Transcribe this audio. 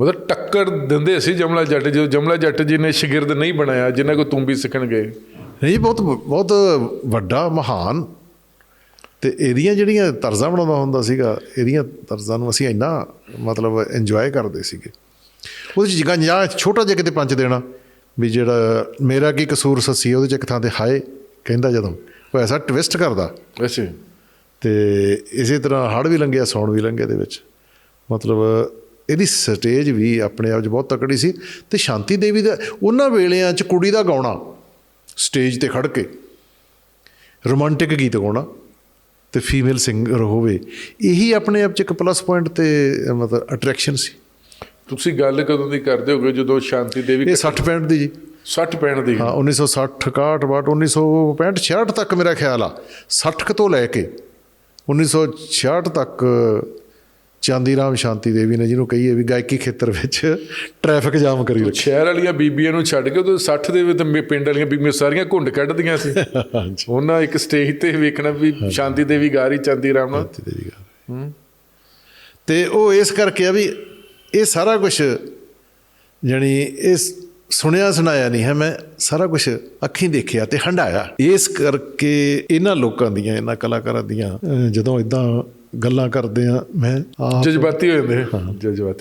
ਮਤਲਬ ਟੱਕਰ ਦਿੰਦੇ ਸੀ ਜਮਲਾ ਜੱਟ ਜਦੋਂ ਜਮਲਾ ਜੱਟ ਜੀ ਨੇ ਸ਼ਾਗਿਰਦ ਨਹੀਂ ਬਣਾਇਆ ਜਿਨ੍ਹਾਂ ਕੋ ਤੂੰ ਵੀ ਸਿੱਖਣ ਗਏ ਨਹੀਂ ਬਹੁਤ ਬਹੁਤ ਵੱਡਾ ਮਹਾਨ। ਤੇ ਇਹਦੀਆਂ ਜਿਹੜੀਆਂ ਤਰਜ਼ਾਂ ਬਣਾਉਂਦਾ ਹੁੰਦਾ ਸੀਗਾ ਇਹਦੀਆਂ ਤਰਜ਼ਾਂ ਨੂੰ ਅਸੀਂ ਇੰਨਾ ਮਤਲਬ ਇੰਜੋਏ ਕਰਦੇ ਸੀਗੇ। ਉਹਦੇ ਚ ਜਿਹਾ ਜਾਂ ਛੋਟਾ ਜਿਹਾ ਕਿਤੇ ਪੰਚ ਦੇਣਾ ਵੀ ਜਿਹੜਾ ਮੇਰਾ ਕੀ ਕਸੂਰ ਸੱਸੀ ਉਹਦੇ ਚ ਇੱਕ ਥਾਂ ਤੇ ਹਾਏ ਕਹਿੰਦਾ ਜਦੋਂ ਉਹ ਐਸਾ ਟਵਿਸਟ ਕਰਦਾ। ਅੱਛਾ। ਤੇ ਇਸੇ ਤਰ੍ਹਾਂ ਹੜ ਵੀ ਲੰਘਿਆ ਸੌਣ ਵੀ ਲੰਘਿਆ ਦੇ ਵਿੱਚ। ਮਤਲਬ ਇਹਦੀ ਸਟੇਜ ਵੀ ਆਪਣੇ ਆਪ 'ਚ ਬਹੁਤ ਤਕੜੀ ਸੀ ਤੇ ਸ਼ਾਂਤੀ ਦੇਵੀ ਦਾ ਉਹਨਾਂ ਵੇਲਿਆਂ 'ਚ ਕੁੜੀ ਦਾ ਗਾਉਣਾ ਸਟੇਜ ਤੇ ਖੜ ਕੇ ਰੋਮਾਂਟਿਕ ਗੀਤ ਗਾਉਣਾ ਤੇ ਫੀਮੇਲ ਸਿੰਗਰ ਹੋਵੇ ਇਹੀ ਆਪਣੇ ਆਪ 'ਚ ਇੱਕ ਪਲੱਸ ਪੁਆਇੰਟ ਤੇ ਮਤਲਬ ਅਟਰੈਕਸ਼ਨ ਸੀ। ਤੁਸੀਂ ਗੱਲ ਕਦੋਂ ਦੀ ਕਰਦੇ ਹੋਗੇ ਜਦੋਂ ਸ਼ਾਂਤੀ ਦੇਵੀ ਇਹ 60 65 ਦੀ ਜੀ। 60 ਪੈਣ ਦੀ। ਹਾਂ 1960 61 ਬਾਟ 1965 66 ਤੱਕ ਮੇਰਾ ਖਿਆਲ ਆ। 60 ਕੁ ਤੋਂ ਲੈ ਕੇ 1966 ਤੱਕ ਚਾਂਦੀ ਰਾਮ ਸ਼ਾਂਤੀ ਦੇਵੀ ਨੇ ਜਿਹਨੂੰ ਕਹੀਏ ਵੀ ਗਾਇਕੀ ਖੇਤਰ ਵਿੱਚ ਟ੍ਰੈਫਿਕ ਜਾਮ ਕਰੀ ਰੱਖਿਆ ਸ਼ਹਿਰ ਵਾਲੀਆਂ ਬੀਬੀਆਂ ਨੂੰ ਛੱਡ ਕੇ ਉਦੋਂ 60 ਦੇ ਵਿੱਚ ਪਿੰਡ ਵਾਲੀਆਂ ਬੀਬੀਆਂ ਸਾਰੀਆਂ ਘੁੰਡ ਕੱਢਦੀਆਂ ਸੀ। ਉਹਨਾਂ ਇੱਕ ਸਟੇਜ ਤੇ ਵੇਖਣਾ ਵੀ ਸ਼ਾਂਤੀ ਦੇਵੀ ਗਾ ਰਹੀ ਚਾਂਦੀ ਰਾਮ ਨਾਲ ਤੇ ਉਹ ਇਸ ਕਰਕੇ ਆ ਵੀ ਇਹ ਸਾਰਾ ਕੁਝ ਜਾਣੀ ਇਸ ਸੁਣਿਆ ਸੁਣਾਇਆ ਨਹੀਂ ਹੈ ਮੈਂ ਸਾਰਾ ਕੁਝ ਅੱਖੀਂ ਦੇਖਿਆ ਤੇ ਹੰਡਾਇਆ ਇਸ ਕਰਕੇ ਇਹਨਾਂ ਲੋਕਾਂ ਦੀਆਂ ਇਹਨਾਂ ਕਲਾਕਾਰਾਂ ਦੀਆਂ ਜਦੋਂ ਇਦਾਂ ਗੱਲਾਂ ਕਰਦੇ ਆ ਮੈਂ ਜਜ਼ਬਾਤੀ ਹੋ ਜਾਂਦੇ ਜਜ਼ਬਾਤੀ।